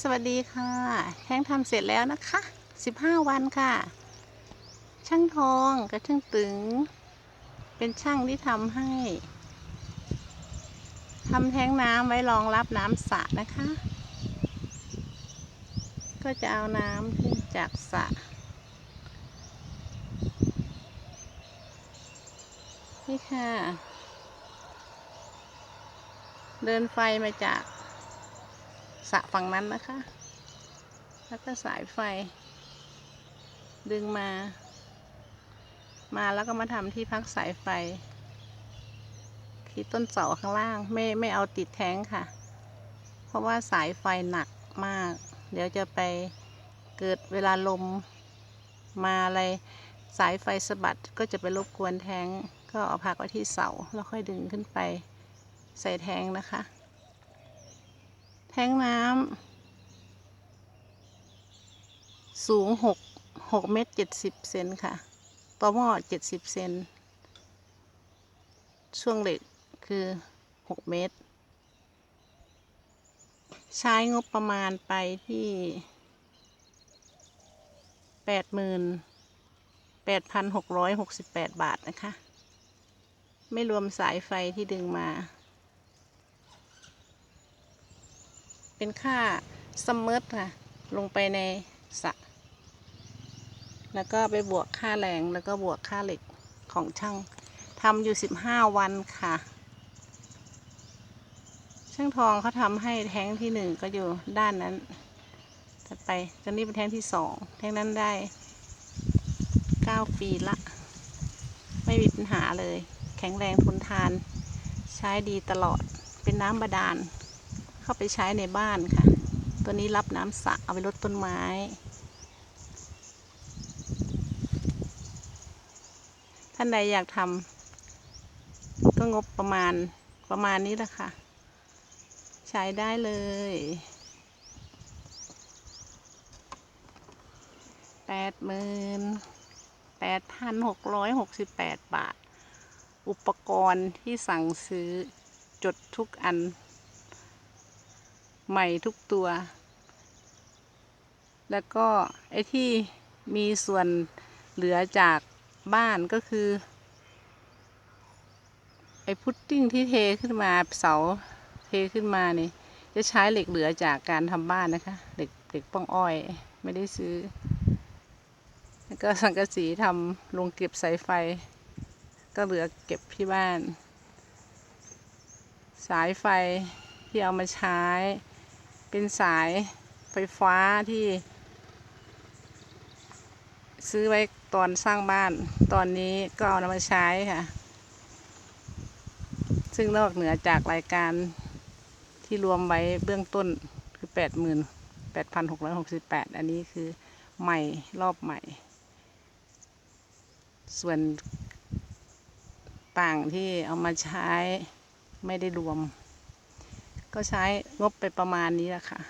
สวัสดีค่ะแท้งทำเสร็จแล้วนะคะ 15 วันค่ะ ช่างทองกับช่างตึง เป็นช่างที่ทำให้ทำแท้งน้ำไว้รองรับน้ำสระนะคะ ก็จะเอาน้ำขึ้นจากสระนี่ค่ะ เดินไฟมาจาก ระฝั่งนั้นนะคะ แล้วก็สายไฟ ดึงมา มาแล้วก็มาทำที่พักสายไฟ ที่ต้นเสาข้างล่าง ไม่ไม่เอาติดแท้งค่ะ เพราะว่าสายไฟหนักมาก เดี๋ยวจะไปเกิดเวลาลมมาอะไรสายไฟสะบัดก็จะไปรบกวนแท้ง ก็เอาพักไว้ที่เสาแล้วค่อยดึงขึ้นไปใส่แท้งนะคะ แท้งน้ำสูงหกหกเมตรเจ็ดสิบเซนค่ะต่อหม้อเจ็ดสิบเซนช่วงเหล็กคือหกเมตร ใช้งบประมาณไปที่แปดหมื่นแปดพันหกร้อยหกสิบแปดบาทนะคะ ไม่รวมสายไฟที่ดึงมา เป็นค่าซัมมอร์ค่ะ ลงไปในสระแล้วก็ไปบวกค่าแรงแล้วก็บวกค่าเหล็กของช่างทำอยู่สิบห้าวันค่ะ ช่างทองเขาทำให้แท้งที่หนึ่งก็อยู่ด้านนั้นถัดไปจนนี้เป็นแท้งที่สองแท้งนั้นได้เก้าปีละ ไม่มีปัญหาเลย แข็งแรงทนทาน ใช้ดีตลอดเป็นน้ำบาดาล เข้าไปใช้ในบ้านค่ะ ตัวนี้รับน้ำสระเอาไปลดต้นไม้ท่านใดอยากทำก็งบประมาณประมาณนี้แหละค่ะ ใช้ได้เลย แปดหมื่นแปดพันหกร้อยหกสิบแปดบาท อุปกรณ์ที่สั่งซื้อจดทุกอัน ใหม่ทุกตัว แล้วก็ไอ้ที่มีส่วนเหลือจากบ้านก็คือ ไอ้พุตติ้งที่เทขึ้นมาเสาเทขึ้นมานี่จะใช้เหล็กเหลือจากการทำบ้านนะคะเหล็กเหล็กป้องอ้อยไม่ได้ซื้อ แล้วก็สังกะสีทำลงเก็บสายไฟ ก็เหลือเก็บที่บ้าน สายไฟที่เอามาใช้ เป็นสายไฟฟ้าที่ ซื้อไว้ตอนสร้างบ้าน ตอนนี้ก็เอานำมาใช้ค่ะ ซึ่งนอกเหนือจากรายการที่รวมไว้เบื้องต้นคือแปดหมื่นแปดพันหกร้อยหกสิบแปดอันนี้คือใหม่รอบใหม่ ส่วนต่างที่เอามาใช้ไม่ได้รวม ก็ใช้งบไปประมาณนี้แหละค่ะ